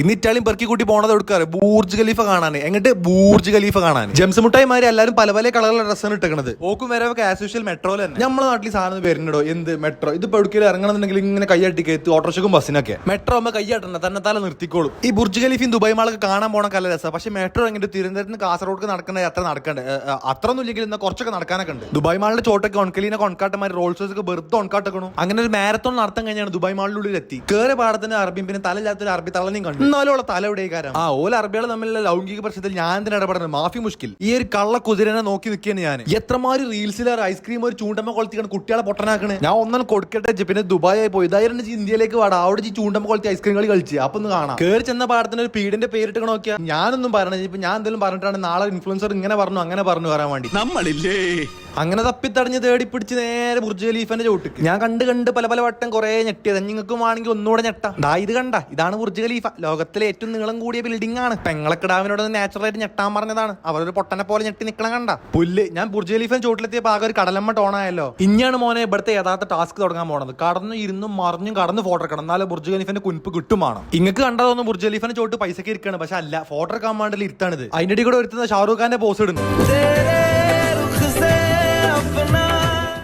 ഇന്ന് ഇറ്റാലിയൻ പെറുക്കി കൂട്ടി പോണത് എടുക്കാറ് ബൂർജ് ഖലീഫ കാണാൻ എങ്ങോട്ട്? ബൂർജ് ഖലീഫ കാണാൻ ജംസ് മുട്ടായിമാര് എല്ലാവരും പല പല കളറുള്ള ഡ്രസ്സാണ് ഇട്ടേക്കണത്. ഓക്കും വരവൊക്കെ ആസ് യൂഷ്വൽ മെട്രോ തന്നെ. നമ്മുടെ നാട്ടിൽ സാധനം വരുന്നുണ്ടോ? എന്ത് മെട്രോ ഇത് എവിടേക്കും ഇറങ്ങണമെന്നുണ്ടെങ്കിൽ ഇങ്ങനെ കൈയട്ടിക്ക് എത്തി ഓട്ടോറിക്ഷക്കും ബസ്സിനൊക്കെ. മെട്രോ അമ്മ കൈയാട്ടണ്ട തന്നെ തല നിർത്തിക്കോളും. ഈ ബുർജ് ഖലീഫയും ദുബായ് മാളൊക്കെ കാണാൻ പോണ കല രസ. പക്ഷേ മെട്രോ എങ്ങനെ തിരുവനന്തപുരത്ത് കാസർഗോഡ് നടക്കണ അത്ര നടക്കണ്ട? അത്ര ഒന്നും ഇല്ലെങ്കിൽ ഇന്ന് കുറച്ചൊക്കെ നടക്കാനൊക്കെ ഉണ്ട്. ദുബായ് മാളിന്റെ ചോട്ടൊക്കെ ഒൺകലീനെ കൊൺകാട്ടന്മാർ റോൾസ് ഒക്കെ വെറുതെ ഒൺകാട്ടക്കണം. അങ്ങനെ ഒരു മാരത്തോൺ നടത്താൻ കഴിഞ്ഞാണ് ദുബായ് മാളിനുള്ളിൽ എത്തി കേറെ പാടത്തിന് അറബിയും പിന്നെ തലയില്ലാത്തൊരു അറബി തളനെയും കണ്ടു. എന്നാലും ഉള്ള തല ആ ഓല അറബികൾ തമ്മിലുള്ള ലൗകിക പ്രശ്നത്തിൽ ഞാൻ തന്നെ ഇടപെടുന്നത് മാഫി മുഷ്കിൽ. ഈ ഒരു കള്ള കുതിരനെ നോക്കി നിൽക്കുകയാണ് ഞാൻ എത്രമാര് റീൽസിൽ ഐസ്ക്രീം ഒരു ചൂണ്ടമ്മ കൊളത്തിക്കാണ് കുട്ടികളെ പൊട്ടനാക്കണ്. ഞാൻ ഒന്നും കൊടുക്കട്ടെ പിന്നെ ദുബായി പോയി. ഇതായിരുന്നു ഇന്ത്യയിലേക്ക് വാടാ. അവിടെ ഈ ചൂണ്ടമ്മ കൊളുത്തി ഐസ്ക്രീം കളി കളിച്ച് അപ്പൊ ഒന്ന് കാണാം. കേറി ചെന്ന പാടത്തിന് ഒരു പീഡിന്റെ പേരിട്ട് നോക്കിയാ? ഞാനൊന്നും പറഞ്ഞു ഇപ്പൊ ഞാൻ എന്തെങ്കിലും പറഞ്ഞിട്ടാണ് നാളെ ഇൻഫ്ലുവൻസർ ഇങ്ങനെ പറഞ്ഞു അങ്ങനെ പറഞ്ഞു വരാൻ വേണ്ടി. നമ്മളില്ലേ? അങ്ങനെ തപ്പിത്തടഞ്ഞ് തേടി പിടിച്ച് നേരെ ബുർജ് ഖലീഫന്റെ ചോട്ടിക്ക്. ഞാൻ കണ്ട് കണ്ട് പല പല വട്ടം കുറെ ഞെട്ടിയത് നിങ്ങൾക്കും ആണെങ്കിൽ ഒന്നുകൂടെ ഞെട്ടാം. ദാ ഇത് കണ്ട. ഇതാണ് ബുർജ് ഖലീഫ. ലോകത്തിലെ ഏറ്റവും നീളം കൂടിയ ബിൽഡിംഗ് ആണ്. പെങ്ങളക്കിടാവിനോട് നാച്ചുറലായിട്ട് ഞെട്ടാൻ പറഞ്ഞതാണ്. അവരൊരു പൊട്ടനെ പോലെ ഞെട്ടി നിക്കണം കണ്ട. പുല്ല്. ഞാൻ ബുർജ് ഖലീഫൻ ചോട്ടിലെത്തിയപ്പോൾ ആകെ ഒരു കടലമ്മ ടോണായല്ലോ ഇനിയാണ് മോനെ ഇവിടുത്തെ യഥാർത്ഥ ടാസ്ക് തുടങ്ങാൻ പോണത്. കടന്നു ഇരുന്നും മറിഞ്ഞും കടന്ന് ഫോട്ടോ എടുക്കണം. എന്നാലും ബുർജ് ഖലീഫിന്റെ കുൻപ്പ് കിട്ടുമാണ്? ഇങ്ങക്ക് കണ്ടതൊന്നും ബുർജ് ഖലീഫിന്റെ ചോട്ട് പൈസക്ക് ഇരിക്കാണ്. പക്ഷെ അല്ല ഫോട്ടോ എടുക്കാൻ വേണ്ടി ഇരുത്താണിത് അതിന്റെ ഇടയിൽ കൂടെ ഒരുത്തുന്ന ഷാറൂഖ് ഖാന്റെ പോസ് ഇടുന്നു.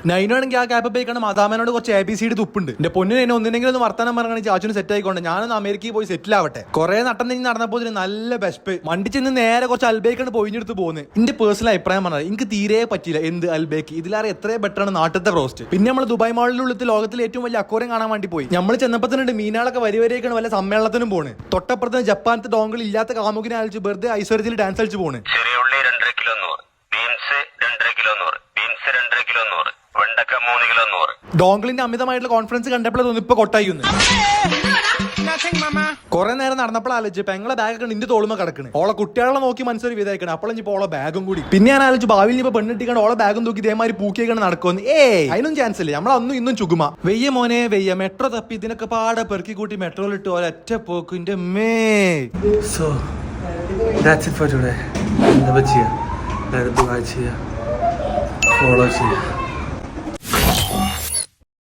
നൈനാണെങ്കിൽ ആ ക്യാപ്പ് പേക്കാണ് മാതാമനോട് കുറച്ച് എ ബി സിയുടെ തുപ്പുണ്ട് എന്റെ പൊന്നിന് എന്നെ ഒന്നിനെങ്കിലും ഒന്ന് വർത്താനം പറഞ്ഞാൽ സെറ്റ് ആയിക്കൊണ്ട് ഞാനൊന്ന് അമേരിക്കയിൽ പോയി സെറ്റിൽ ആവട്ടെ. കുറെ നട്ടം തിരിഞ്ഞ് നടന്നപ്പോൾ നല്ല ബെസ്റ്റ് വണ്ടി ചെന്ന് നേരെ കുറച്ച് അൽബേക്കാണ് പൊയിഞ്ഞെടുത്ത് പോകുന്നത് എന്റെ പേഴ്സണൽ അഭിപ്രായം പറഞ്ഞത് എനിക്ക് തീരെ പറ്റില്ല എന്ത് അൽബേക്ക് ഇതിലാറെ എത്രയും ബെറ്റർ ആണ് നാട്ടിലത്തെ റോസ്റ്റ് പിന്നെ നമ്മൾ ദുബായ് മാളിലുള്ളിൽ ലോകത്തിലെ ഏറ്റവും വലിയ അക്കോറിയം കാണാൻ വേണ്ടി പോയി. നമ്മൾ ചെന്നപ്പോൾ തന്നെ മീനാളൊക്കെ വരി വല്ല സമ്മേളനത്തിനും പോണ്. തൊട്ടപ്പുറത്ത് ജപ്പാനത്തെ ഡോങ്കിൾ ഇല്ലാത്ത കാമുകിനെ അയച്ച് വെറുതെ ഐശ്വര്യത്തിൽ ഡാൻസ് കളിച്ച് പോണ്. ചെറിയ ഉള്ളി രണ്ടര കിലോ നൂറ് ബീൻസ് രണ്ടര കിലോ നൂറ് ബീൻസ് രണ്ടര കിലോ നൂറ് വെണ്ടക്ക മൂന്ന് കിലോ നൂറ് ഡോങ്കിളിന്റെ അമിതമായിട്ടുള്ള കോൺഫിഡൻസ് കണ്ടപ്പോൾ തോന്നി ഇപ്പൊ കൊട്ടായിന്ന് കുറെ നേരം നടന്നപ്പോൾ ആലോചിച്ച് പെങ്ങളെ ബാഗ് ഒക്കെ നിന്റെ തോളുമ്പോ കിടക്കണ്. ഓളെ കുട്ടികളെ നോക്കി മനസ്സൊരു വിധേക്കണം അപ്പോൾ ഇപ്പൊ ഓളെ ബാഗും കൂടി. പിന്നെ ഞാൻ ആലോചിച്ച് ഭാവിയിൽ ഇപ്പൊ കണ്ട ഓളെ ബാഗും തൂക്കി ഇതേമാതിരി പൂക്കിയൊക്കെ നടക്കുമെന്ന് ഏ അതിനും ചാൻസ് ഇല്ല. നമ്മളന്നും ഇന്നും ചുകുമ വെയ്യ മോനെ വെയ്യ. മെട്രോ തപ്പി ഇതിനൊക്കെ പാടെ പെറുക്കി കൂട്ടി മെട്രോയിൽ ഇട്ട് ഒരൊറ്റ പോക്കിന്റെ may so that's it for today എന്താ ചെയ്യുക ചെയ്യുക ഫോളോ ചെയ്യുക